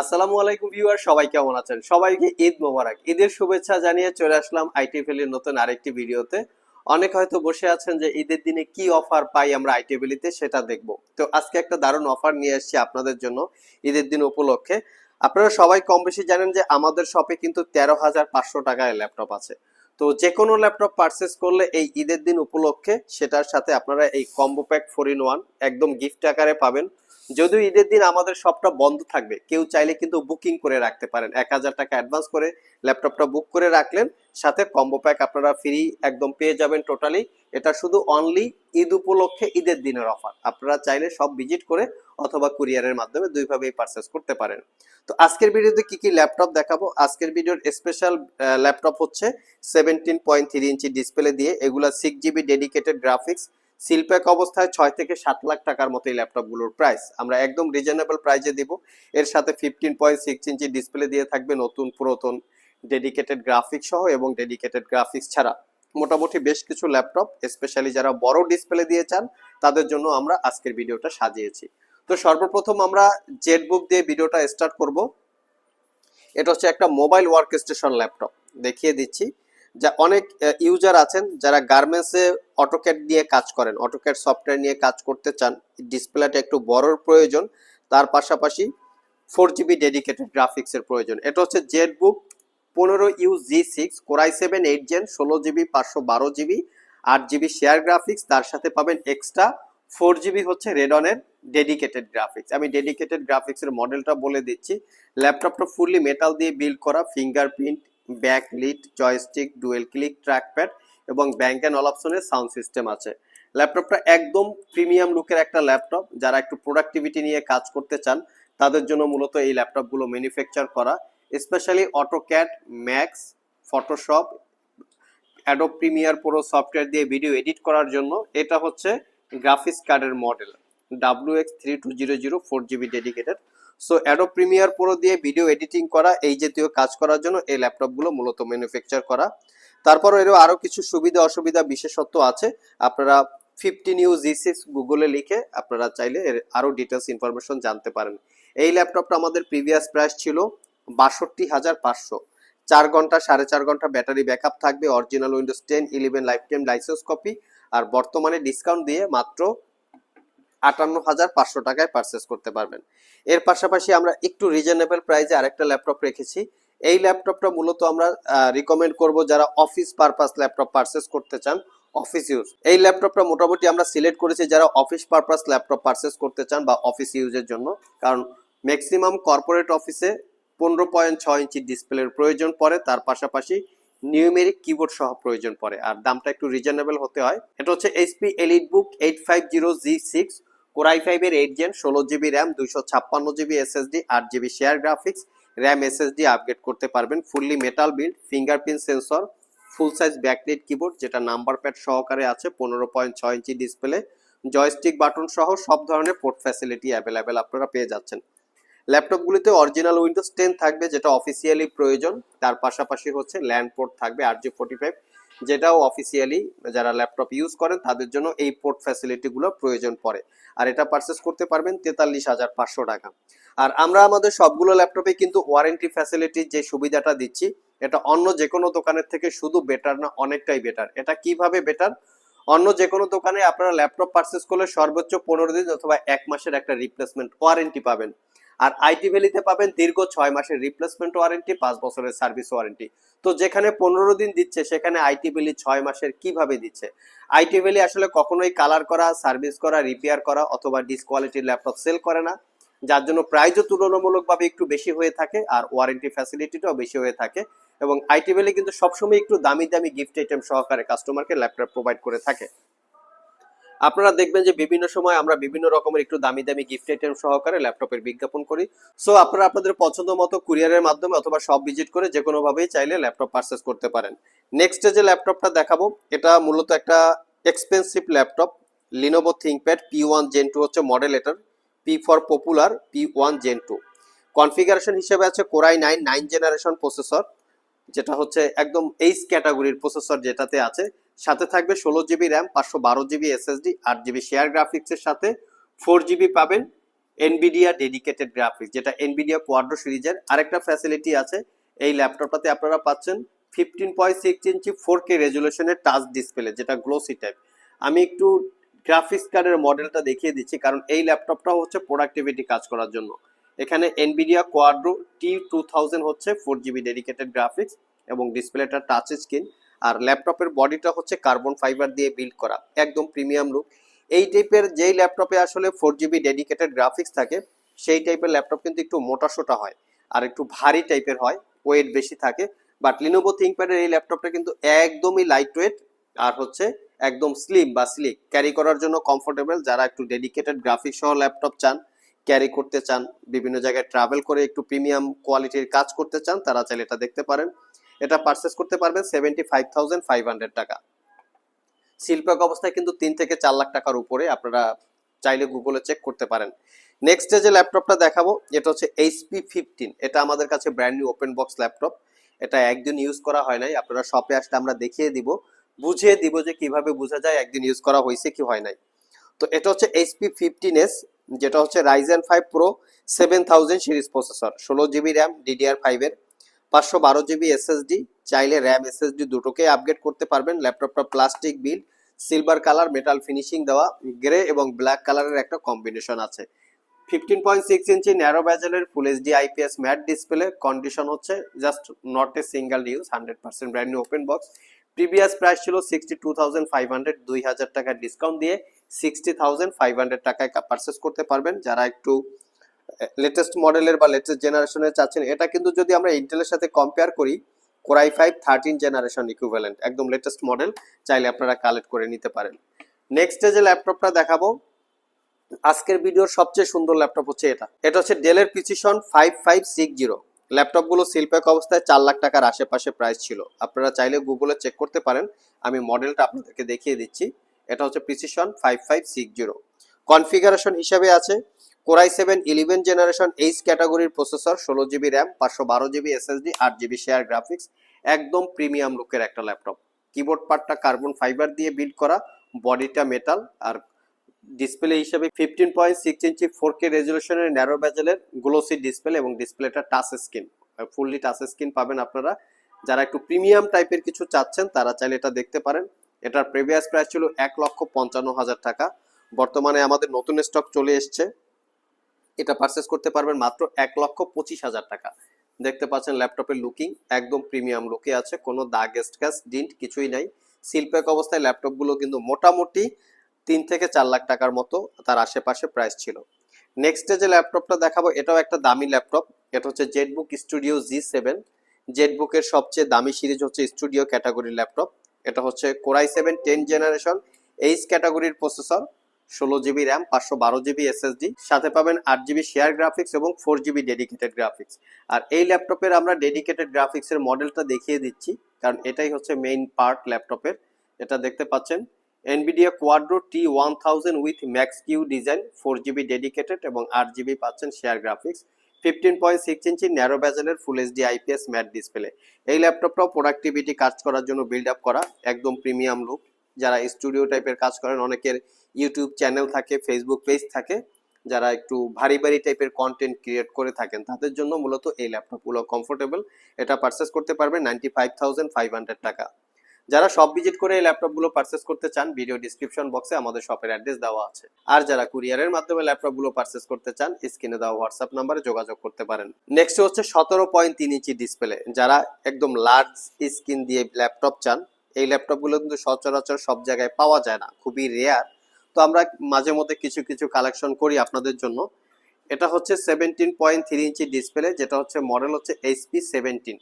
আসসালামু আলাইকুম ভিউয়ার, সবাই কেমন আছেন? সবাইকে ঈদ মোবারক। ঈদের শুভেচ্ছা জানিয়ে চলে আসলাম আইটি ভ্যালির নতুন আরেকটি ভিডিওতে। অনেক হয়তো বসে আছেন যে ঈদের দিনে কি অফার পাই আমরা আইটি ভ্যালিতে সেটা দেখব। তো আজকে একটা দারুণ অফার নিয়ে এসেছি আপনাদের জন্য ঈদের দিন উপলক্ষে। আপনারা সবাই কম বেশি জানেন যে আমাদের শপে কিন্তু তেরো হাজার পাঁচশো টাকায় ল্যাপটপ আছে। তো যে কোনো ল্যাপটপ পারচেস করলে এই ঈদের দিন উপলক্ষে সেটার সাথে আপনারা এই combo pack four in one একদম গিফট আকারে পাবেন। যদিও ঈদের দিন আমাদের সবটা বন্ধ থাকবে, কেউ চাইলে কিন্তু বুকিং করে রাখতে পারেন। এক হাজার টাকা অ্যাডভান্স করে ল্যাপটপটা বুক করে রাখলেন, সাথে কম্বো প্যাক আপনারা ফ্রি একদম পেয়ে যাবেন টোটালি এটা শুধু অনলি ঈদ উপলক্ষে ঈদের দিনের অফার আপনারা চাইলে সব ভিজিট করে অথবা কুরিয়ারের মাধ্যমে দুইভাবেই পারচেস করতে পারেন। তো আজকের ভিডিওতে কি কি ল্যাপটপ দেখাবো? আজকের ভিডিওর স্পেশাল ল্যাপটপ হচ্ছে seventeen point three inch display দিয়ে, এগুলা six GB dedicated graphics seal pack অবস্থায় ছয় থেকে সাত লাখ টাকার মতো এই ল্যাপটপগুলোর প্রাইস আমরা একদম রিজনেবল প্রাইসে দিব। এর সাথে fifteen point six inch display দিয়ে থাকবে নতুন, পুরাতন ডেডিকেটেড গ্রাফিক্স সহ এবং ডেডিকেটেড গ্রাফিক্স ছাড়া। মোটামুটি বেশ কিছু ল্যাপটপ স্পেশালি যারা বড় ডিসপ্লে দিয়ে চান, তাদের জন্য আমরা আজকের ভিডিওটা সাজিয়েছি। তো সর্বপ্রথম আমরা জেট বুক দিয়ে ভিডিওটা স্টার্ট করব। এটা হচ্ছে একটা মোবাইল ওয়ার্ক স্টেশন ল্যাপটপ দেখিয়ে দিচ্ছি। যা অনেক ইউজার আছেন যারা গার্মেন্টসে অটোক্যাড নিয়ে কাজ করেন অটোক্যাড সফটওয়্যার নিয়ে কাজ করতে চান ডিসপ্লেটা একটু বড়র প্রয়োজন, তার পাশাপাশি ফোর জিবি ডেডিকেটেড গ্রাফিক্সের প্রয়োজন। এটা হচ্ছে জেড বুক পনেরো U G six core i seven eight gen ষোলো জিবি পাঁচশো বারো জিবি আট জিবি শেয়ার গ্রাফিক্স তার সাথে পাবেন এক্সট্রা ফোর জিবি হচ্ছে রেডনের ডেডিকেটেড গ্রাফিক্স আমি ডেডিকেটেড গ্রাফিক্সের মডেলটা বলে দিচ্ছি। ল্যাপটপটা ফুললি মেটাল দিয়ে বিল্ড করা fingerprint backlit joystick dual click trackpad এবং ব্যাঙ্ক অ্যান্ড অল অপশনের সাউন্ড সিস্টেম আছে। ল্যাপটপটা একদম প্রিমিয়াম লুকের একটা ল্যাপটপ যারা একটু প্রোডাক্টিভিটি নিয়ে কাজ করতে চান, তাদের জন্য মূলত এই ল্যাপটপগুলো ম্যানুফ্যাকচার করা। Specially AutoCAD Max Photoshop Adobe Premiere Pro software দিয়ে ভিডিও এডিট করার জন্য এটা হচ্ছে গ্রাফিক্স কার্ডের model W X three two zero zero four GB dedicated so Adobe Premiere Pro দিয়ে ভিডিও এডিটিং করা, এই জাতীয় কাজ করার জন্য এই ল্যাপটপগুলো মূলত ম্যানুফ্যাকচার করা। তারপর এরও আরও কিছু সুবিধা অসুবিধা বিশেষত্ব আছে। আপনারা ফিফটিন ইউ জি সিক্স গুগলে লিখে আপনারা চাইলে এর আরও ডিটেলস ইনফরমেশন জানতে পারেন। এই ল্যাপটপটা আমাদের প্রিভিয়াস প্রাইস ছিল বাষট্টি হাজার পাঁচশো। চার ঘণ্টা, সাড়ে চার ঘণ্টা ব্যাটারি ব্যাকআপ থাকবে original Windows ten eleven lifetime licence copy আর বর্তমানে ডিসকাউন্ট দিয়ে মাত্র আটান্ন হাজার পাঁচশো টাকায় পারচেস করতে পারবেন। এর পাশাপাশি আমরা একটু রিজনেবল প্রাইসে আরেকটা ল্যাপটপ রেখেছি। এই ল্যাপটপটা মূলত আমরা রিকমেন্ড করব যারা অফিস পারপাস ল্যাপটপ পারচেস করতে চান অফিস ইউজ এই ল্যাপটপটা মোটামুটি আমরা সিলেক্ট করেছি যারা অফিস পারপাস ল্যাপটপ পারচেস করতে চান বা অফিস ইউজের জন্য। কারণ ম্যাক্সিমাম কর্পোরেট অফিসে পনেরো পয়েন্ট ছয় ইঞ্চি ডিসপ্লের প্রয়োজন পড়ে, তার পাশাপাশি নিউমেরিক কিবোর্ড সহ প্রয়োজন পড়ে। আর দামটা একটু রিজনেবল হতে হয়। এটা হচ্ছে HP elite book eight five zero G six core i ফাইভের এইট জেন ষোলো জিবি র্যাম দুইশো ছাপ্পান্ন জিবি এসএসডি আট GB share graphics RAM SSD upgrade করতে পারবেন। Fully metal build fingerprint sensor full size backlit keyboard যেটা number pad সহকারে আছে, পনেরো পয়েন্ট ছয় ইঞ্চি ডিসপ্লে জয়স্টিক বাটন সহ সব ধরনের পোর্ট ফ্যাসিলিটি অ্যাভেলেবেল আপনারা পেয়ে যাচ্ছেন। ল্যাপটপগুলিতে অরিজিনাল উইন্ডোজ টেন থাকবে, যেটা অফিসিয়ালি প্রয়োজন। তার পাশাপাশি হচ্ছে ল্যান্ড পোর্ট থাকবে আর জি ফোর্টি ফাইভ যেটাও অফিসিয়ালি যারা ল্যাপটপ ইউজ করেন, তাদের জন্য এই পোর্ট ফ্যাসিলিটিগুলো প্রয়োজন পড়ে। আর এটা পারচেস করতে পারবেন তেতাল্লিশ হাজার পাঁচশো টাকা। আর আমরা আমাদের সবগুলো ল্যাপটপে কিন্তু ওয়ারেন্টি ফ্যাসিলিটির যে সুবিধাটা দিচ্ছি, এটা অন্য যে কোনো দোকানের থেকে শুধু বেটার না, অনেকটাই বেটার এটা কীভাবে বেটার অন্য যে কোনো দোকানে আপনারা ল্যাপটপ পারচেস করলে সর্বোচ্চ পনেরো দিন অথবা এক মাসের একটা রিপ্লেসমেন্ট ওয়ারেন্টি পাবেন। আর আইটি ভ্যালিতে পাবেন দীর্ঘ ছয় মাসের রিপ্লেসমেন্ট ওয়ারেন্টি পাঁচ বছরের সার্ভিস ওয়ারেন্টি তো যেখানে পনেরো দিন দিচ্ছে, সেখানে আইটি ভ্যালি ছয় মাসের কীভাবে দিচ্ছে? আইটি ভ্যালি আসলে কখনোই কালার করা সার্ভিস করা রিপেয়ার করা অথবা ডিসকোয়ালিটির ল্যাপটপ সেল করে না। যার জন্য প্রাইজও তুলনামূলকভাবে একটু বেশি হয়ে থাকে আর ওয়ারেন্টি ফ্যাসিলিটিটাও বেশি হয়ে থাকে এবং আইটি ভ্যালি কিন্তু সবসময় একটু দামি দামি গিফট আইটেম সহকারে কাস্টমারকে ল্যাপটপ প্রোভাইড করে থাকে। আপনারা দেখবেন যে বিভিন্ন সময় আমরা বিভিন্ন রকমের একটু দামি দামি গিফট আইটেম সহকারে ল্যাপটপের বিজ্ঞাপন করি। সো আপনারা আপনাদের পছন্দ মতো কুরিয়ারের মাধ্যমে অথবা সব ভিজিট করে যে কোনো ভাবেই চাইলে ল্যাপটপ পারচেস করতে পারেন। নেক্সট যে ল্যাপটপটা দেখাবো, এটা মূলত একটা expensive laptop Lenovo ThinkPad P one gen two হচ্ছে মডেল এটার P for popular P one gen two configuration হিসেবে আছে core i nine nine generation processor যেটা হচ্ছে একদম এইচ ক্যাটাগরির প্রসেসর যেটাতে আছে। সাথে থাকবে ষোলো জিবি র্যাম পাঁচশো বারো জিবি এসএসডি আট জিবি শেয়ার গ্রাফিক্সের সাথে। ফোর জিবি পাবেন এনবিডিয়া ডেডিকেটেড গ্রাফিক্স যেটা এনবিডিয়া কোয়াড্রো সিরিজের আরেকটা ফ্যাসিলিটি আছে। এই ল্যাপটপটাতে আপনারা পাচ্ছেন fifteen point six inch four K রেজুলেশনের touch display যেটা গ্লোসি টাইপ আমি একটু গ্রাফিক্স কার্ডের মডেলটা দেখিয়ে দিচ্ছি, কারণ এই ল্যাপটপটা হচ্ছে প্রোডাক্টিভিটি কাজ করার জন্য। এখানে Nvidia Quadro T two thousand হচ্ছে ফোর জিবি ডেডিকেটেড গ্রাফিক্স এবং ডিসপ্লেটা টাচ স্ক্রিন আর ল্যাপটপের বডিটা হচ্ছে কার্বন ফাইবার দিয়ে বিল্ড করা, একদম প্রিমিয়াম লুক এই টাইপের যেই ল্যাপটপে আসলে ফোর জিবি ডেডিকেটেড গ্রাফিক্স থাকে, সেই টাইপের ল্যাপটপ কিন্তু একটু মোটাসোটা হয় আর একটু ভারী টাইপের হয় ওয়েট বেশি থাকে। বাট লিনোভো থিঙ্কপ্যাডের এই ল্যাপটপটা কিন্তু একদমই লাইট ওয়েট আর হচ্ছে একদম স্লিম বা স্লিক ক্যারি করার জন্য কমফোর্টেবল যারা একটু ডেডিকেটেড গ্রাফিক্স সহ ল্যাপটপ চান ক্যারি করতে চান, বিভিন্ন জায়গায় ট্রাভেল করে একটু প্রিমিয়াম কোয়ালিটির কাজ করতে চান, তারা চাইলে এটা দেখতে পারেন। এটা পারচেস করতে পারবেন seventy five thousand five hundred টাকা। শিল্পক অবস্থায় কিন্তু তিন থেকে চার লাখ টাকার উপরে আপনারা চাইলে গুগলে চেক করতে পারেন। নেক্সট যে ল্যাপটপটা দেখাবো, এটা হচ্ছে এইচপি ফিফটিন এটা আমাদের কাছে brand new open box laptop এটা একদিন ইউজ করা হয় নাই, আপনারা শপে আসলে আমরা দেখিয়ে দিব, বুঝিয়ে দিব যে কীভাবে বোঝা যায় একদিন ইউজ করা হয়েছে কি হয় নাই। তো এটা হচ্ছে এইচপি ফিফটিন এস যেটা হচ্ছে Ryzen five pro seven thousand series processor ষোলো জিবি র্যাম ডিডিআর ফাইভের পাঁচশো বারো জিবি এসএসডি চাইলে র্যাম এসএসডি দুটোকে আপগ্রেড করতে পারবেন। ল্যাপটপটা plastic build silver colour metal finishing দেওয়া গ্রে এবং ব্ল্যাক কালারের একটা কম্বিনেশন আছে। Fifteen point six inch narrow ব্যাজেলের full HD IPS matte display condition হচ্ছে just not a single use hundred percent brand new open box previous price ছিল sixty two thousand five hundred দুই হাজার টাকা discount দিয়ে sixty thousand five hundred টাকায় purchase করতে পারবেন। যারা একটু লেটেস্ট মডেলের বা লেটেস্ট জেনারেশনের চাচ্ছেন, এটা কিন্তু যদি আমরা ইন্টেলের সাথে কম্পেয়ার করি Core i five thirteen generation equivalent একদম লেটেস্ট মডেল চাইলে আপনারা কালেক্ট করে নিতে পারেন। নেক্সট যে ল্যাপটপটা দেখাবো, আজকের ভিডিওর সবচেয়ে সুন্দর ল্যাপটপ হচ্ছে এটা। এটা হচ্ছে ডেলের Precision five five six zero ল্যাপটপগুলো শিল্পেক অবস্থায় চার লাখ টাকার আশেপাশে প্রাইস ছিল। আপনারা চাইলে গুগলে চেক করতে পারেন। আমি মডেলটা আপনাদেরকে দেখিয়ে দিচ্ছি। এটা হচ্ছে Precision five five six zero configuration হিসাবে আছে। Core i seven eleven generation H ক্যাটাগরির প্রসেসর, ষোলো জিবি র্যাম, পাঁচশো বারো জিবি এসএসডি, আট জিবি শেয়ার গ্রাফিক্স, একদম প্রিমিয়াম লুকের একটা ল্যাপটপ। কিবোর্ড পার্টটা কার্বন ফাইবার দিয়ে বিল্ড করা, বডিটা মেটাল আর ডিসপ্লে হিসেবে fifteen point six inch four K রেজলিউশনের narrow ব্যাজেলের গ্লোসি ডিসপ্লে এবং ডিসপ্লেটা touch screen fully touch screen পাবেন আপনারা। যারা একটু প্রিমিয়াম টাইপের কিছু চাচ্ছেন, তারা চাইলে এটা দেখতে পারেন। এটার প্রিভিয়াস প্রাইস ছিল এক লক্ষ পঞ্চান্ন হাজার টাকা। বর্তমানে আমাদের নতুন স্টক চলে এসছে। এটা পারচেস করতে পারবেন মাত্র এক লক্ষ পঁচিশ হাজার টাকা। দেখতে পাচ্ছেন ল্যাপটপের লুকিং একদম প্রিমিয়াম লুকে আছে, কোনো দাগ স্ক্যাচ ডিন্ট কিছুই নাই। শিল্পেক অবস্থায় ল্যাপটপগুলো কিন্তু মোটামুটি তিন থেকে চার লাখ টাকার মতো তার আশেপাশে প্রাইস ছিল। নেক্সট যে ল্যাপটপটা দেখাবো, এটাও একটা দামি ল্যাপটপ। এটা হচ্ছে জেটবুক স্টুডিও জি সেভেন জেটবুকের সবচেয়ে দামি সিরিজ হচ্ছে স্টুডিও ক্যাটাগরির ল্যাপটপ। এটা হচ্ছে Core i seven ten generation H ক্যাটাগরির প্রসেসর ষোলো জিবি র্যাম, পাঁচশো বারো জিবি এসএসডি সাথে পাবেন আট জিবি শেয়ার গ্রাফিক্স এবং ফোর জিবি ডেডিকেটেড গ্রাফিক্স আর এই ল্যাপটপের আমরা ডেডিকেটেড গ্রাফিক্সের মডেলটা দেখিয়ে দিচ্ছি, কারণ এটাই হচ্ছে মেইন পার্ট ল্যাপটপের। এটা দেখতে পাচ্ছেন Nvidia Quadro T one thousand with Max Q design four GB dedicated এবং আট জিবি পাচ্ছেন share graphics fifteen point six inch narrow ব্যাজেলের full HD IPS matte display এই ল্যাপটপটাও প্রোডাক্টিভিটি কাজ করার জন্য বিল্ড আপ করা, একদম প্রিমিয়াম লুক যারা স্টুডিও টাইপের কাজ করেন, অনেকের ইউটিউব চ্যানেল থাকে ফেসবুক পেজ থাকে, যারা একটু ভারী ভারী টাইপের কন্টেন্ট ক্রিয়েট করে থাকেন, তাদের জন্য মূলত এই ল্যাপটপগুলো কমফোর্টেবল এটা পারচেস করতে পারবেন ninety five thousand five hundred টাকা। যারা সব ভিজিট করে এই ল্যাপটপগুলো পারচেস করতে চান ভিডিও ডিসক্রিপশন বক্সে আমাদের শপের অ্যাড্রেস দেওয়া আছে। আর যারা কুরিয়ারের মাধ্যমে ল্যাপটপগুলো পারচেস করতে চান স্ক্রিনে দেওয়া হোয়াটসঅ্যাপ নাম্বারে যোগাযোগ করতে পারেন। নেক্সট হচ্ছে সতেরো পয়েন্ট তিন ইঞ্চি ডিসপ্লে যারা একদম লার্জ স্ক্রিন দিয়ে ল্যাপটপ চান এই ল্যাপটপগুলো কিন্তু সচরাচর সব জায়গায় পাওয়া যায় না, খুবই রেয়ার তো আমরা মাঝে মধ্যে কিছু কিছু কালেকশন করি আপনাদের জন্য। এটা হচ্ছে seventeen point three inch display যেটা হচ্ছে মডেল হচ্ছে এইচপি সেভেন্টিন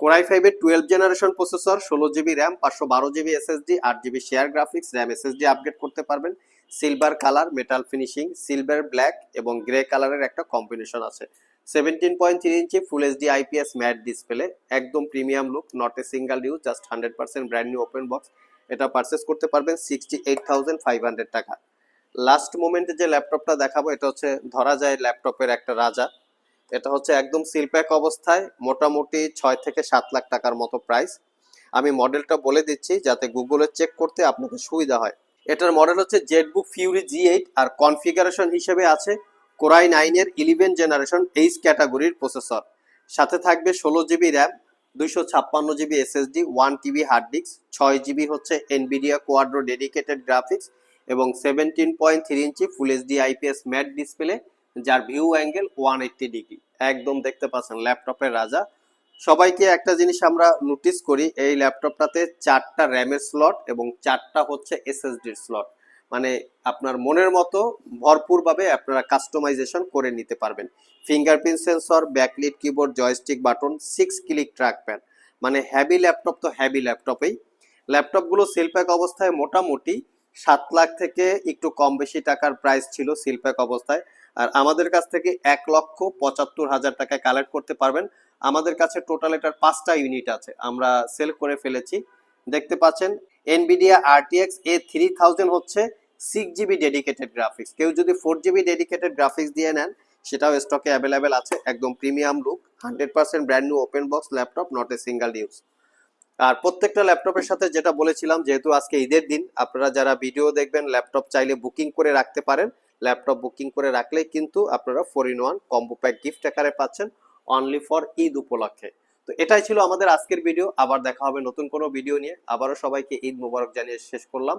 কোরাই ফাইভের টুয়েলভ জেনারেশন প্রসেসর ষোলো জিবি র্যাম পাঁচশো বারো জিবি এসএসডি আট GB share graphics RAM SSD upgrade করতে পারবেন। Silver colour metal finishing silver black এবং গ্রে কালারের একটা কম্বিনেশন আছে। Seventeen point three inch full HD IPS matte display একদম premium look not a single use just hundred percent brand new open box এটা purchase করতে পারবেন sixty eight thousand five hundred টাকা last মোমেন্টে যে ল্যাপটপটা দেখাবো, এটা হচ্ছে, ধরা যায় ল্যাপটপের একটা রাজা। এটা হচ্ছে একদম সিলপ্যাক অবস্থায়, মোটামুটি ছয় থেকে সাত লাখ টাকার মতো প্রাইস আমি মডেলটা বলে দিচ্ছি, যাতে গুগলে চেক করতে আপনাদের সুবিধা হয়। এটার মডেল হচ্ছে জেটবুক ফিউরি জি এইট আর কনফিগারেশন হিসেবে আছে কোরাই নাইনের ইলেভেন জেনারেশন এইচ ক্যাটাগরির প্রসেসর। সাথে থাকবে ষোলো জিবি র্যাম, দুইশো ছাপ্পান্ন GB SSD, one TB hard disk, ছয় জিবি হচ্ছে এনবিডিয়া কোয়াড্রো ডেডিকেটেড গ্রাফিক্স এবং seventeen point three inch full HD IPS matte display, যার view angle one eighty degree. একদম দেখতে পাচ্ছেন ল্যাপটপের রাজা। সবাইকে একটা জিনিস আমরা নোটিস করি, এই ল্যাপটপটাতে চারটা র্যামের স্লট এবং চারটা হচ্ছে এসএসডির স্লট মানে আপনার মনের মতো ভরপুরভাবে আপনারা কাস্টমাইজেশন করে নিতে পারবেন। Fingerprint sensor backlit keyboard joystick button six click track pad মানে হ্যাভি ল্যাপটপ তো হ্যাভি ল্যাপটপেই ল্যাপটপগুলো সিলপ্যাক অবস্থায় মোটামুটি সাত লাখ থেকে একটু কম বেশি টাকার প্রাইস ছিল সিলপ্যাক অবস্থায়। আর আমাদের কাছ থেকে এক লক্ষ পঁচাত্তর হাজার টাকায় কালেক্ট করতে পারবেন। আমাদের কাছে টোটাল এটার পাঁচটা ইউনিট আছে। আমরা সেল করে ফেলেছি। দেখতে পাচ্ছেন Nvidia RTX A three thousand হচ্ছে। সিক্স জিবি ডেডিকেটেড গ্রাফিক্স কেউ যদি ফোর জিবি ডেডিকেটেড গ্রাফিক্স দিয়ে নেন, সেটাও স্টকে অ্যাভেলেবেল আছে। একদম premium look hundred percent brand new open box laptop not a single use আর প্রত্যেকটা ল্যাপটপের সাথে যেটা বলেছিলাম, যেহেতু আজকে ঈদের দিন, আপনারা যারা ভিডিও দেখবেন ল্যাপটপ চাইলে বুকিং করে রাখতে পারেন। ল্যাপটপ বুকিং করে রাখলে কিন্তু আপনারা four in one combo pack gift আকারে পাচ্ছেন অনলি ফর ঈদ উপলক্ষে। তো এটাই ছিল আমাদের আজকের ভিডিও আবার দেখা হবে নতুন কোনো ভিডিও নিয়ে। আবারও সবাইকে ঈদ মুবারক জানিয়ে শেষ করলাম।